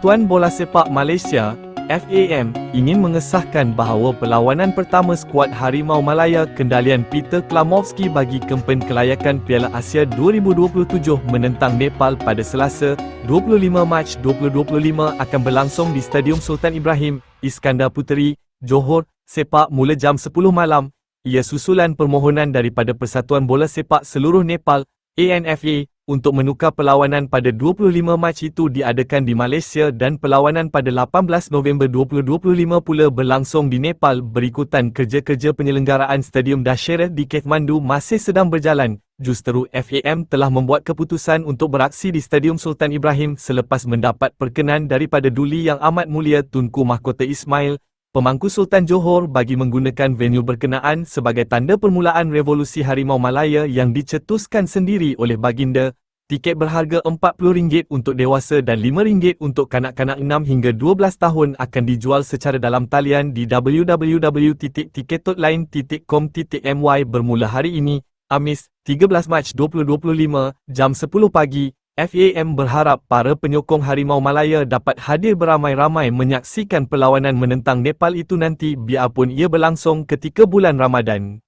Persatuan Bola Sepak Malaysia FAM ingin mengesahkan bahawa perlawanan pertama skuad Harimau Malaya kendalian Peter Klamovski bagi kempen kelayakan Piala Asia 2027 menentang Nepal pada Selasa 25 Mac 2025 akan berlangsung di Stadium Sultan Ibrahim, Iskandar Puteri, Johor, sepak mula jam 10 malam. Ia susulan permohonan daripada Persatuan Bola Sepak Seluruh Nepal ANFA untuk menukar perlawanan pada 25 Mac itu diadakan di Malaysia dan perlawanan pada 18 November 2025 pula berlangsung di Nepal berikutan kerja-kerja penyelenggaraan Stadium Dashera di Kathmandu masih sedang berjalan. Justeru FAM telah membuat keputusan untuk beraksi di Stadium Sultan Ibrahim selepas mendapat perkenan daripada Duli Yang Amat Mulia Tunku Mahkota Ismail, Pemangku Sultan Johor bagi menggunakan venue berkenaan sebagai tanda permulaan revolusi Harimau Malaya yang dicetuskan sendiri oleh baginda Tiket berharga RM40 untuk dewasa dan RM5 untuk kanak-kanak 6 hingga 12 tahun akan dijual secara dalam talian di www.tiketotline.com.my bermula hari ini, Amis, 13 Mac 2025, jam 10 pagi. FAM berharap para penyokong Harimau Malaya dapat hadir beramai-ramai menyaksikan perlawanan menentang Nepal itu nanti biarpun ia berlangsung ketika bulan Ramadan.